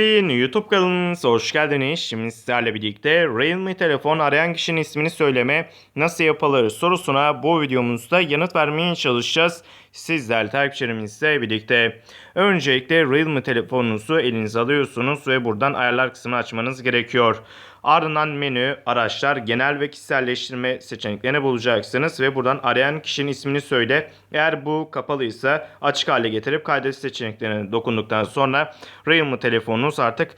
YouTube kanalınıza hoş geldiniz. Şimdi sizlerle birlikte Realme telefon arayan kişinin ismini söyleme nasıl yapılır sorusuna bu videomuzda yanıt vermeye çalışacağız. Sizler takipçilerimizle birlikte. Öncelikle Realme telefonunuzu elinize alıyorsunuz ve buradan ayarlar kısmını açmanız gerekiyor. Ardından menü, araçlar, genel ve kişiselleştirme seçeneklerini bulacaksınız ve buradan arayan kişinin ismini söyle. Eğer bu kapalıysa açık hale getirip kaydet seçeneklerine dokunduktan sonra Realme telefonunuz artık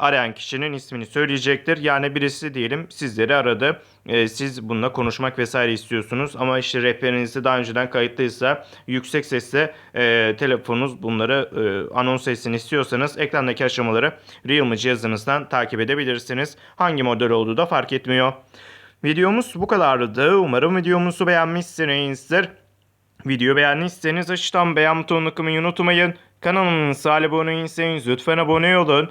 arayan kişinin ismini söyleyecektir. Yani birisi diyelim sizleri aradı. Ee, siz bununla konuşmak vesaire istiyorsunuz ama işte rehberinizde daha önceden kayıtlıysa yüksek sesle e, telefonunuz bunları e, anons etsin istiyorsanız ekrandaki aşamaları Realme cihazınızdan takip edebilirsiniz. Hangi model olduğu da fark etmiyor. Videomuz bu kadardı. Umarım videomuzu beğenmişsinizdir. Video beğendiyseniz aşağıdan beğen tıklamayı unutmayın. Kanalımıza abone değilseniz lütfen abone olun.